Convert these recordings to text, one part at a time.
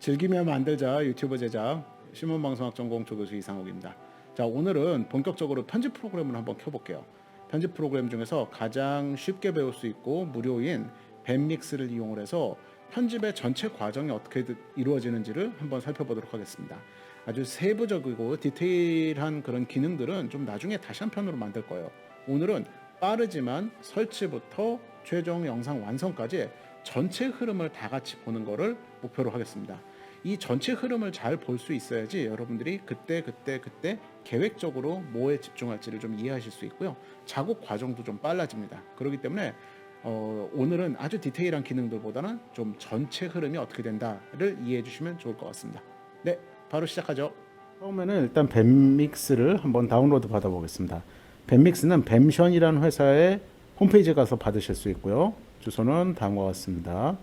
즐기며 만들자 유튜브 제작 신문방송학 전공 조교수 이상욱입니다. 자 오늘은 본격적으로 편집 프로그램을 한번 켜볼게요. 편집 프로그램 중에서 가장 쉽게 배울 수 있고 무료인 밴믹스를 이용을 해서 편집의 전체 과정이 어떻게 이루어지는지를 한번 살펴보도록 하겠습니다. 아주 세부적이고 디테일한 그런 기능들은 좀 나중에 다시 한 편으로 만들 거예요. 오늘은 빠르지만 설치부터 최종 영상 완성까지 전체 흐름을 다 같이 보는 거를 목표로 하겠습니다. 이 전체 흐름을 잘 볼 수 있어야지 여러분들이 그때 그때 그때 계획적으로 뭐에 집중할지를 좀 이해하실 수 있고요. 작업 과정도 좀 빨라집니다. 그렇기 때문에 어, 오늘은 아주 디테일한 기능들보다는 좀 전체 흐름이 어떻게 된다를 이해해 주시면 좋을 것 같습니다. 네, 바로 시작하죠. 처음에는 일단 뱀믹스를 한번 다운로드 받아보겠습니다. 뱀믹스는 뱀션이라는 회사의 홈페이지에 가서 받으실 수 있고요. 주소는 다음과 같습니다.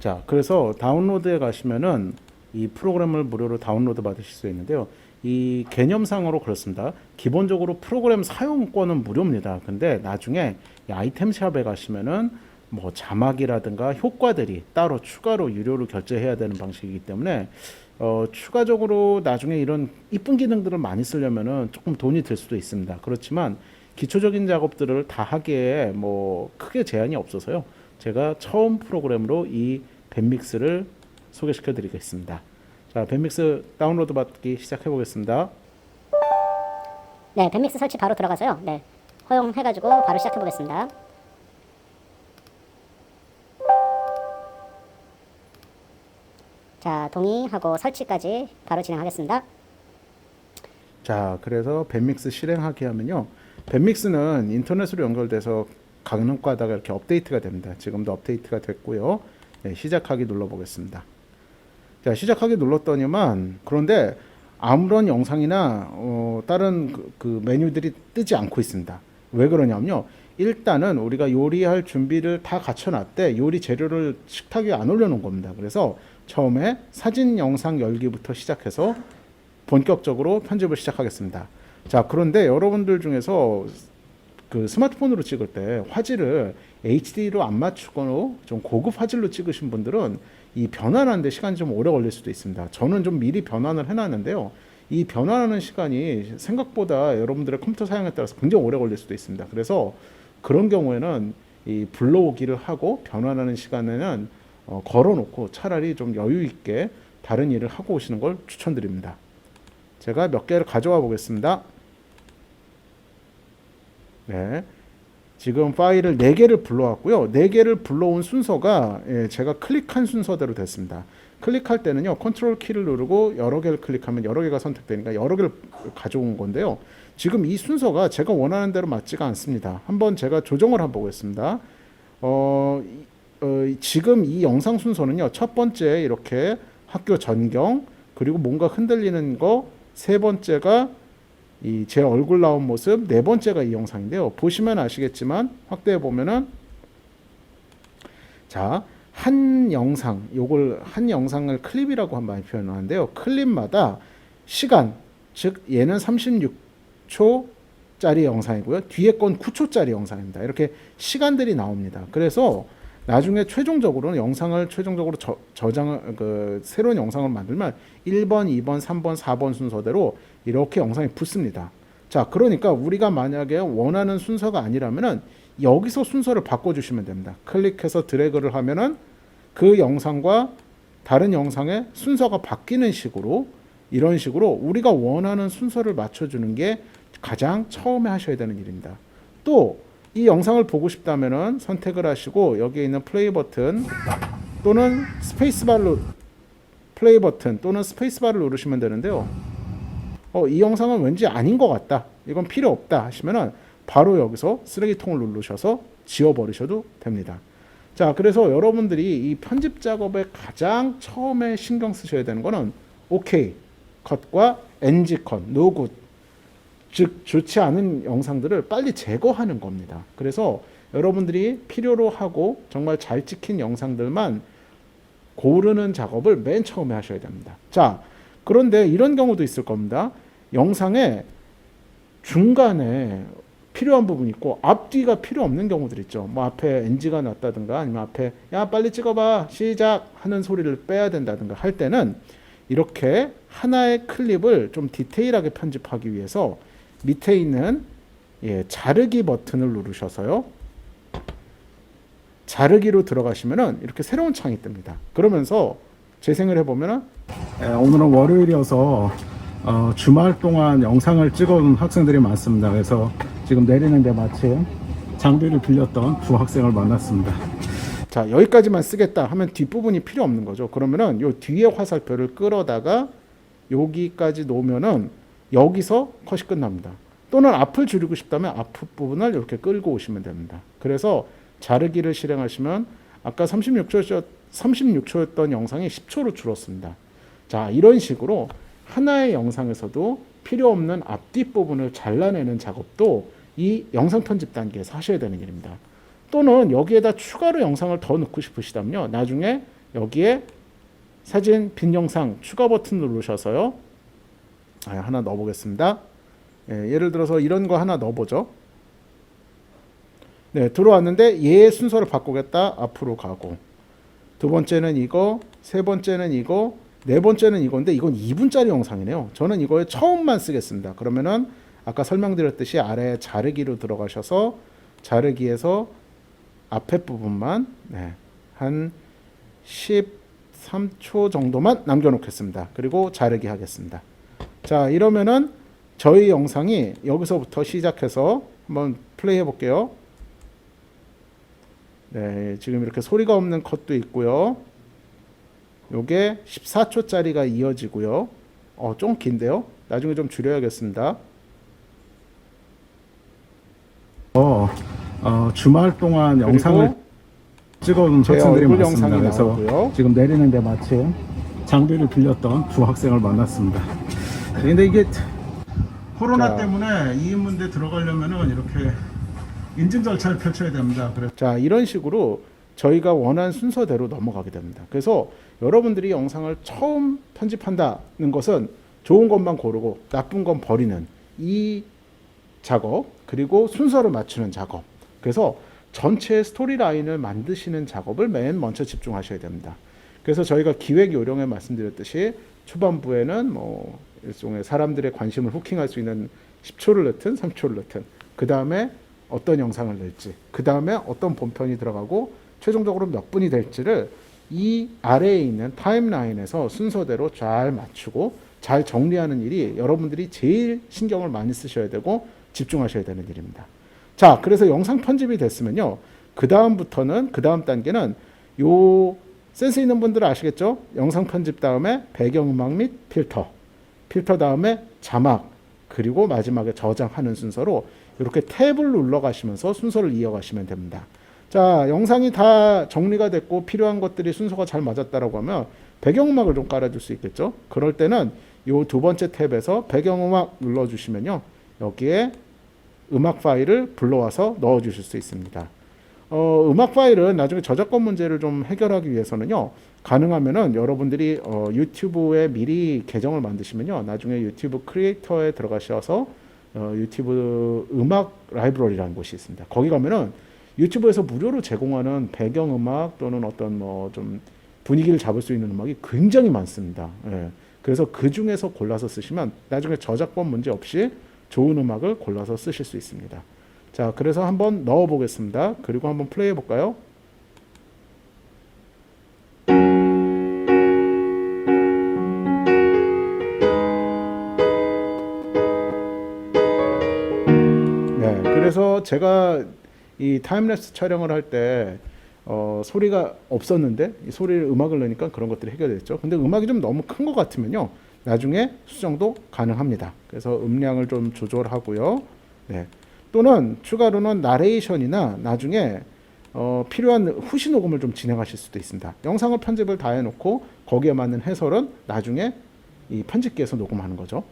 자, 그래서 다운로드에 가시면은 이 프로그램을 무료로 다운로드 받으실 수 있는데요. 이 개념상으로 그렇습니다. 기본적으로 프로그램 사용권은 무료입니다. 근데 나중에 이 아이템 샵에 가시면은 뭐 자막이라든가 효과들이 따로 추가로 유료로 결제해야 되는 방식이기 때문에 어, 추가적으로 나중에 이런 이쁜 기능들을 많이 쓰려면은 조금 돈이 들 수도 있습니다. 그렇지만 기초적인 작업들을 다 하기에 뭐 크게 제한이 없어서요. 제가 처음 프로그램으로 이 밴믹스를 소개시켜 드리겠습니다. 자, 밴믹스 다운로드 받기 시작해 보겠습니다. 네, 밴믹스 설치 바로 들어가서요. 네, 허용해 가지고 바로 시작해 보겠습니다. 자, 동의하고 설치까지 바로 진행하겠습니다. 자, 그래서 밴믹스 실행하기 하면요. 밴믹스는 인터넷으로 연결돼서 가능가다가 이렇게 업데이트가 됩니다. 지금도 업데이트가 됐고요. 네, 시작하기 눌러보겠습니다. 자, 시작하기 눌렀더니만 그런데 아무런 영상이나 어, 다른 그, 그 메뉴들이 뜨지 않고 있습니다. 왜 그러냐면요. 일단은 우리가 요리할 준비를 다 갖춰놨대 요리 재료를 식탁 위에 안 올려놓은 겁니다. 그래서 처음에 사진 영상 열기부터 시작해서 본격적으로 편집을 시작하겠습니다. 자, 그런데 여러분들 중에서 그 스마트폰으로 찍을 때 화질을 HD로 안 맞추거나 좀 고급 화질로 찍으신 분들은 이 변환하는데 시간이 좀 오래 걸릴 수도 있습니다. 저는 좀 미리 변환을 해놨는데요. 이 변환하는 시간이 생각보다 여러분들의 컴퓨터 사용에 따라서 굉장히 오래 걸릴 수도 있습니다. 그래서 그런 경우에는 이 불러오기를 하고 변환하는 시간에는 어, 걸어놓고 차라리 좀 여유 있게 다른 일을 하고 오시는 걸 추천드립니다. 제가 몇 개를 가져와 보겠습니다. 네. 지금 파일을 4개를 불러왔고요. 4개를 불러온 순서가 예, 제가 클릭한 순서대로 됐습니다. 클릭할 때는요. 컨트롤 키를 누르고 여러 개를 클릭하면 여러 개가 선택되니까 여러 개를 가져온 건데요. 지금 이 순서가 제가 원하는 대로 맞지가 않습니다. 한번 제가 조정을 한번 보겠습니다. 어, 이- 어, 지금 이 영상 순서는요. 첫 번째 이렇게 학교 전경 그리고 뭔가 흔들리는 거 세 번째가 이 제 얼굴 나온 모습 네 번째가 이 영상인데요. 보시면 아시겠지만 확대해 보면은 자, 한 영상 요걸 한 영상을 클립이라고 한 많이 표현하는데요. 클립마다 시간 즉 얘는 36초 짜리 영상이고요. 뒤에 건 9초짜리 영상입니다. 이렇게 시간들이 나옵니다. 그래서 나중에 최종적으로는 영상을 최종적으로 저, 저장을 그 새로운 영상을 만들면 1번, 2번, 3번, 4번 순서대로 이렇게 영상이 붙습니다. 자, 그러니까 우리가 만약에 원하는 순서가 아니라면은 여기서 순서를 바꿔 주시면 됩니다. 클릭해서 드래그를 하면은 그 영상과 다른 영상의 순서가 바뀌는 식으로 이런 식으로 우리가 원하는 순서를 맞춰 주는 게 가장 처음에 하셔야 되는 일입니다. 또 이 영상을 보고 싶다면은 선택을 하시고 여기에 있는 플레이 버튼 또는 스페이스바를 플레이 버튼 또는 스페이스바를 누르시면 되는데요. 어, 이 영상은 왠지 아닌 것 같다. 이건 필요 없다 하시면은 바로 여기서 쓰레기통을 누르셔서 지워버리셔도 됩니다. 자, 그래서 여러분들이 이 편집 작업에 가장 처음에 신경 쓰셔야 되는 거는 OK 컷과 NG 컷, 노 굿 즉 좋지 않은 영상들을 빨리 제거하는 겁니다. 그래서 여러분들이 필요로 하고 정말 잘 찍힌 영상들만 고르는 작업을 맨 처음에 하셔야 됩니다. 자, 그런데 이런 경우도 있을 겁니다. 영상에 중간에 필요한 부분이 있고 앞뒤가 필요 없는 경우들 있죠. 뭐 앞에 NG가 났다든가 아니면 앞에 야 빨리 찍어봐 시작 하는 소리를 빼야 된다든가 할 때는 이렇게 하나의 클립을 좀 디테일하게 편집하기 위해서 밑에 있는 예, 자르기 버튼을 누르셔서요. 자르기로 들어가시면은 이렇게 새로운 창이 뜹니다. 그러면서 재생을 해보면은 예, 오늘은 월요일이어서 어, 주말 동안 영상을 찍어온 학생들이 많습니다. 그래서 지금 내리는데 마침 장비를 빌렸던 두 학생을 만났습니다. 자 여기까지만 쓰겠다 하면 뒷부분이 필요 없는 거죠. 그러면은 요 뒤에 화살표를 끌어다가 여기까지 놓으면은 여기서 컷이 끝납니다. 또는 앞을 줄이고 싶다면 앞 부분을 이렇게 끌고 오시면 됩니다. 그래서 자르기를 실행하시면 아까 36초 36초였던 영상이 10초로 줄었습니다. 자 이런 식으로 하나의 영상에서도 필요 없는 앞뒷 부분을 잘라내는 작업도 이 영상 편집 단계에서 하셔야 되는 일입니다. 또는 여기에다 추가로 영상을 더 넣고 싶으시다면요. 나중에 여기에 사진 빈 영상 추가 버튼 누르셔서요. 아, 하나 넣어보겠습니다. 예, 예를 들어서 이런 거 하나 넣어보죠. 네, 들어왔는데 얘의 순서를 바꾸겠다. 앞으로 가고. 두 번째는 이거, 세 번째는 이거, 네 번째는 이건데 이건 2분짜리 영상이네요. 저는 이거에 처음만 쓰겠습니다. 그러면은 아까 설명드렸듯이 아래 자르기로 들어가셔서 자르기에서 앞에 부분만 네, 한 13초 정도만 남겨놓겠습니다. 그리고 자르기 하겠습니다. 자 이러면은 저희 영상이 여기서부터 시작해서 한번 플레이 해볼게요. 네, 지금 이렇게 소리가 없는 컷도 있고요. 요게 14초짜리가 이어지고요. 어, 좀 긴데요. 나중에 좀 줄여야겠습니다. 어, 어, 주말 동안 영상을 찍어온 제 학생들이 많습니다. 그래서 나오고요. 지금 내리는데 마침 장비를 빌렸던 두 학생을 만났습니다. 근데 이게 코로나 자. 때문에 2인문대 들어가려면은 이렇게 인증 절차를 펼쳐야 됩니다. 그래서 자 이런 식으로 저희가 원한 순서대로 넘어가게 됩니다. 그래서 여러분들이 영상을 처음 편집한다는 것은 좋은 것만 고르고 나쁜 건 버리는 이 작업 그리고 순서를 맞추는 작업. 그래서 전체 스토리 라인을 만드시는 작업을 맨 먼저 집중하셔야 됩니다. 그래서 저희가 기획 요령에 말씀드렸듯이 초반부에는 뭐 일종의 사람들의 관심을 후킹할 수 있는 10초를 넣든 3초를 넣든 그 다음에 어떤 영상을 낼지 그 다음에 어떤 본편이 들어가고 최종적으로 몇 분이 될지를 이 아래에 있는 타임라인에서 순서대로 잘 맞추고 잘 정리하는 일이 여러분들이 제일 신경을 많이 쓰셔야 되고 집중하셔야 되는 일입니다. 자, 그래서 영상 편집이 됐으면요. 그 다음부터는 그 다음 단계는 요 센스 있는 분들은 아시겠죠? 영상 편집 다음에 배경음악 및 필터, 필터 다음에 자막, 그리고 마지막에 저장하는 순서로 이렇게 탭을 눌러 가시면서 순서를 이어가시면 됩니다. 자, 영상이 다 정리가 됐고 필요한 것들이 순서가 잘 맞았다라고 하면 배경음악을 좀 깔아줄 수 있겠죠? 그럴 때는 요두 번째 탭에서 배경음악 눌러주시면요. 여기에 음악 파일을 불러와서 넣어주실 수 있습니다. 어, 음악 파일은 나중에 저작권 문제를 좀 해결하기 위해서는요. 가능하면은 여러분들이 어, 유튜브에 미리 계정을 만드시면요. 나중에 유튜브 크리에이터에 들어가셔서 어, 유튜브 음악 라이브러리라는 곳이 있습니다. 거기 가면은 유튜브에서 무료로 제공하는 배경 음악 또는 어떤 뭐 좀 분위기를 잡을 수 있는 음악이 굉장히 많습니다. 예. 그래서 그 중에서 골라서 쓰시면 나중에 저작권 문제 없이 좋은 음악을 골라서 쓰실 수 있습니다. 자, 그래서 한번 넣어 보겠습니다. 그리고 한번 플레이 해 볼까요? 네, 그래서 제가 이 타임랩스 촬영을 할때 어, 소리가 없었는데 이 소리를 음악을 넣으니까 그런 것들이 해결됐죠. 근데 음악이 좀 너무 큰 것 같으면요, 나중에 수정도 가능합니다. 그래서 음량을 좀 조절하고요. 네. 또는 추가로는 나레이션이나 나중에 어, 필요한 후시 녹음을 좀 진행하실 수도 있습니다. 영상을 편집을 다 해놓고 거기에 맞는 해설은 나중에 이 편집기에서 녹음하는 거죠.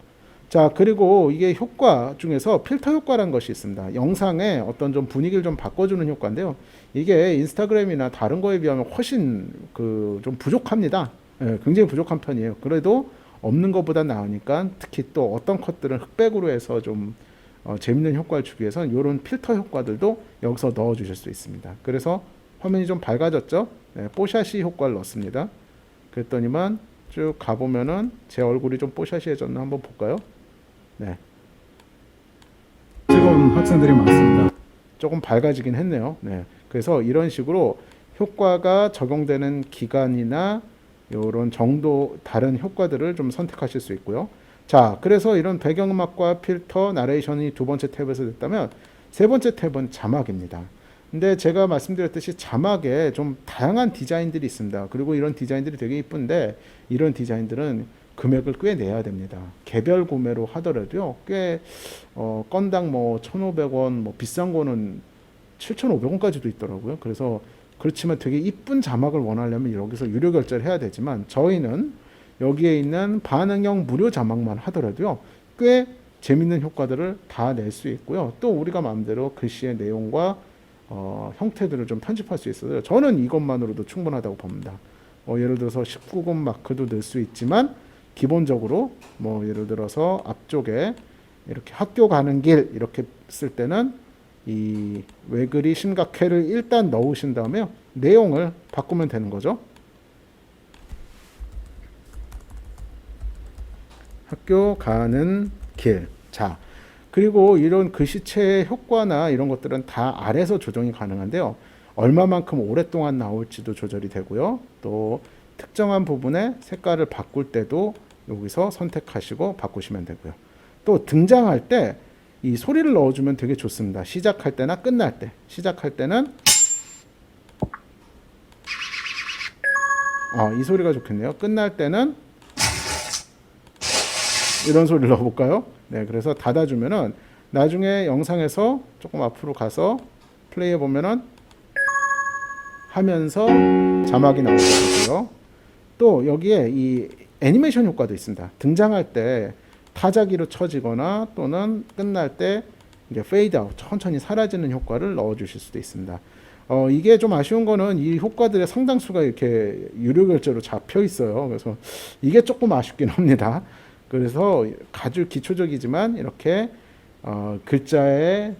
자 그리고 이게 효과 중에서 필터 효과라는 것이 있습니다. 영상에 어떤 좀 분위기를 좀 바꿔주는 효과인데요. 이게 인스타그램이나 다른 거에 비하면 훨씬 그 좀 부족합니다. 예, 굉장히 부족한 편이에요. 그래도 없는 것보다 나으니까 특히 또 어떤 컷들은 흑백으로 해서 좀 어, 재밌는 효과를 주기 위해서는 이런 필터 효과들도 여기서 넣어 주실 수 있습니다. 그래서 화면이 좀 밝아졌죠? 네, 뽀샤시 효과를 넣습니다. 그랬더니만 쭉 가보면은 제 얼굴이 좀 뽀샤시해졌나 한번 볼까요? 네, 찍은 학생들이 많습니다. 조금 밝아지긴 했네요. 네, 그래서 이런 식으로 효과가 적용되는 기간이나 이런 정도 다른 효과들을 좀 선택하실 수 있고요. 자, 그래서 이런 배경음악과 필터, 나레이션이 두 번째 탭에서 됐다면 세 번째 탭은 자막입니다. 근데 제가 말씀드렸듯이 자막에 좀 다양한 디자인들이 있습니다. 그리고 이런 디자인들이 되게 이쁜데 이런 디자인들은 금액을 꽤 내야 됩니다. 개별 구매로 하더라도요, 꽤 어, 건당 뭐 1,500원, 뭐 비싼 거는 7,500원까지도 있더라고요. 그래서 그렇지만 되게 이쁜 자막을 원하려면 여기서 유료 결제를 해야 되지만 저희는 여기에 있는 반응형 무료 자막만 하더라도요. 꽤 재밌는 효과들을 다 낼 수 있고요. 또 우리가 마음대로 글씨의 내용과 어, 형태들을 좀 편집할 수 있어요. 저는 이것만으로도 충분하다고 봅니다. 어, 예를 들어서 19금 마크도 넣을 수 있지만 기본적으로 뭐 예를 들어서 앞쪽에 이렇게 학교 가는 길 이렇게 쓸 때는 이 왜 그리 심각해를 일단 넣으신 다음에 내용을 바꾸면 되는 거죠. 학교 가는 길. 자, 그리고 이런 글씨체의 효과나 이런 것들은 다 아래서 조정이 가능한데요. 얼마만큼 오랫동안 나올지도 조절이 되고요. 또 특정한 부분의 색깔을 바꿀 때도 여기서 선택하시고 바꾸시면 되고요. 또 등장할 때 이 소리를 넣어주면 되게 좋습니다. 시작할 때나 끝날 때. 시작할 때는 아, 이 소리가 좋겠네요. 끝날 때는 이런 소리를 넣어볼까요? 네, 그래서 닫아주면은 나중에 영상에서 조금 앞으로 가서 플레이해 보면은 하면서 자막이 나오거든요. 또 여기에 이 애니메이션 효과도 있습니다. 등장할 때 타자기로 쳐지거나 또는 끝날 때 이제 페이드 아웃 천천히 사라지는 효과를 넣어 주실 수도 있습니다. 어, 이게 좀 아쉬운 거는 이 효과들의 상당수가 이렇게 유료 결제로 잡혀 있어요. 그래서 이게 조금 아쉽긴 합니다. 그래서 아주 기초적이지만 이렇게 어, 글자의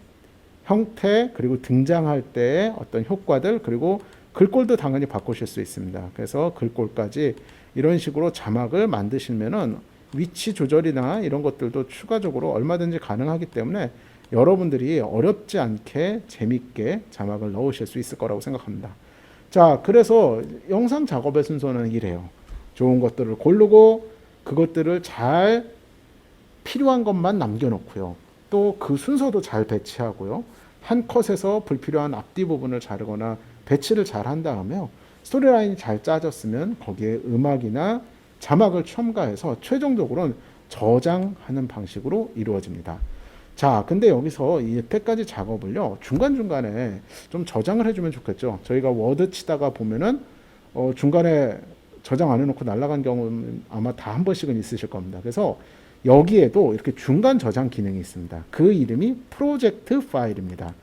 형태 그리고 등장할 때의 어떤 효과들 그리고 글꼴도 당연히 바꾸실 수 있습니다. 그래서 글꼴까지 이런 식으로 자막을 만드시면은 위치 조절이나 이런 것들도 추가적으로 얼마든지 가능하기 때문에 여러분들이 어렵지 않게 재밌게 자막을 넣으실 수 있을 거라고 생각합니다. 자, 그래서 영상 작업의 순서는 이래요. 좋은 것들을 고르고 그것들을 잘 필요한 것만 남겨놓고요. 또 그 순서도 잘 배치하고요. 한 컷에서 불필요한 앞뒤 부분을 자르거나 배치를 잘 한 다음에요. 스토리라인이 잘 짜졌으면 거기에 음악이나 자막을 첨가해서 최종적으로는 저장하는 방식으로 이루어집니다. 자, 근데 여기서 이 여태까지 작업을요, 중간중간에 좀 저장을 해주면 좋겠죠. 저희가 워드 치다가 보면은, 어, 중간에 저장 안 해놓고 날아간 경우는 아마 다 한 번씩은 있으실 겁니다. 그래서 여기에도 이렇게 중간 저장 기능이 있습니다. 그 이름이 프로젝트 파일입니다.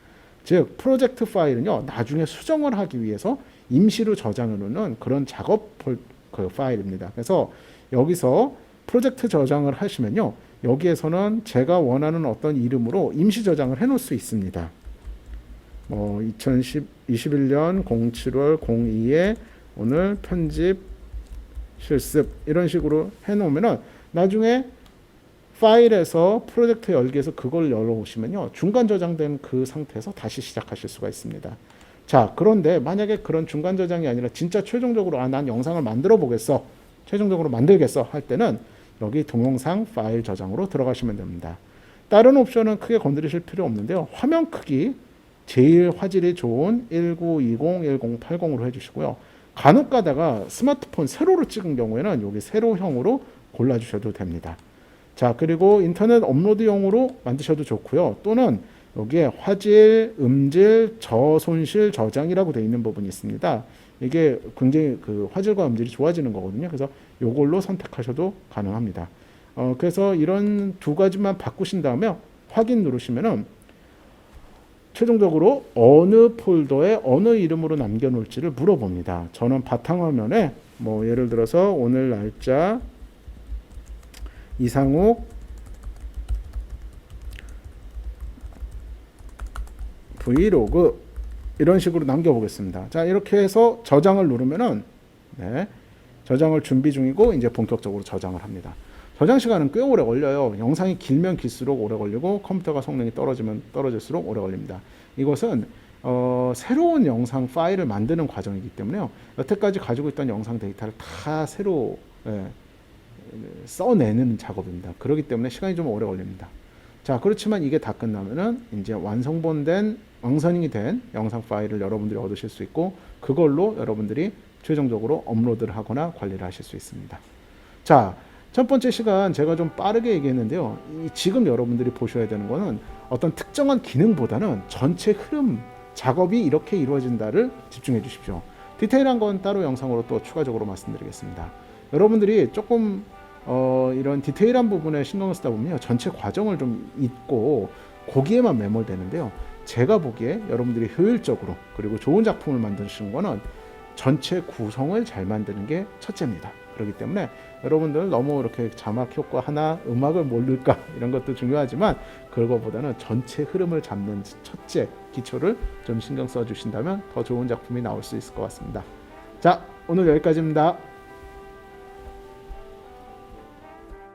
즉, 프로젝트 파일은요, 나중에 수정을 하기 위해서 임시로 저장해 놓는 그런 작업 폴- 그 파일입니다. 그래서 여기서 프로젝트 저장을 하시면요. 여기에서는 제가 원하는 어떤 이름으로 임시 저장을 해 놓을 수 있습니다. 뭐 2021년 07월 02에 오늘 편집 실습 이런 식으로 해 놓으면은 나중에 파일에서 프로젝트 열기에서 그걸 열어오시면요. 중간 저장된 그 상태에서 다시 시작하실 수가 있습니다. 자, 그런데 만약에 그런 중간 저장이 아니라 진짜 최종적으로 아, 난 영상을 만들어 보겠어. 최종적으로 만들겠어 할 때는 여기 동영상 파일 저장으로 들어가시면 됩니다. 다른 옵션은 크게 건드리실 필요 없는데요. 화면 크기 제일 화질이 좋은 1920, 1080으로 해주시고요. 간혹 가다가 스마트폰 세로로 찍은 경우에는 여기 세로형으로 골라주셔도 됩니다. 자, 그리고 인터넷 업로드용으로 만드셔도 좋고요. 또는 여기에 화질, 음질, 저손실 저장이라고 되어 있는 부분이 있습니다. 이게 굉장히 그 화질과 음질이 좋아지는 거거든요. 그래서 이걸로 선택하셔도 가능합니다. 어, 그래서 이런 두 가지만 바꾸신 다음에 확인 누르시면은 최종적으로 어느 폴더에 어느 이름으로 남겨놓을지를 물어봅니다. 저는 바탕화면에 뭐 예를 들어서 오늘 날짜 이상욱 브이로그 이런 식으로 남겨보겠습니다. 자 이렇게 해서 저장을 누르면은 네, 저장을 준비 중이고 이제 본격적으로 저장을 합니다. 저장 시간은 꽤 오래 걸려요. 영상이 길면 길수록 오래 걸리고 컴퓨터가 성능이 떨어지면 떨어질수록 오래 걸립니다. 이것은 어, 새로운 영상 파일을 만드는 과정이기 때문에요. 여태까지 가지고 있던 영상 데이터를 다 새로 예, 써내는 작업입니다. 그렇기 때문에 시간이 좀 오래 걸립니다. 자, 그렇지만 이게 다 끝나면은 이제 완성본된 왕선이 된 영상 파일을 여러분들이 얻으실 수 있고 그걸로 여러분들이 최종적으로 업로드를 하거나 관리를 하실 수 있습니다. 자, 첫 번째 시간 제가 좀 빠르게 얘기했는데요. 이 지금 여러분들이 보셔야 되는 거는 어떤 특정한 기능보다는 전체 흐름 작업이 이렇게 이루어진다를 집중해 주십시오. 디테일한 건 따로 영상으로 또 추가적으로 말씀드리겠습니다. 여러분들이 조금 어, 이런 디테일한 부분에 신경을 쓰다 보면 전체 과정을 좀 잊고 거기에만 매몰되는데요. 제가 보기에 여러분들이 효율적으로 그리고 좋은 작품을 만드시는 거는 전체 구성을 잘 만드는 게 첫째입니다. 그렇기 때문에 여러분들 너무 이렇게 자막 효과 하나 음악을 모를까 이런 것도 중요하지만 그거보다는 전체 흐름을 잡는 첫째 기초를 좀 신경 써 주신다면 더 좋은 작품이 나올 수 있을 것 같습니다. 자, 오늘 여기까지입니다.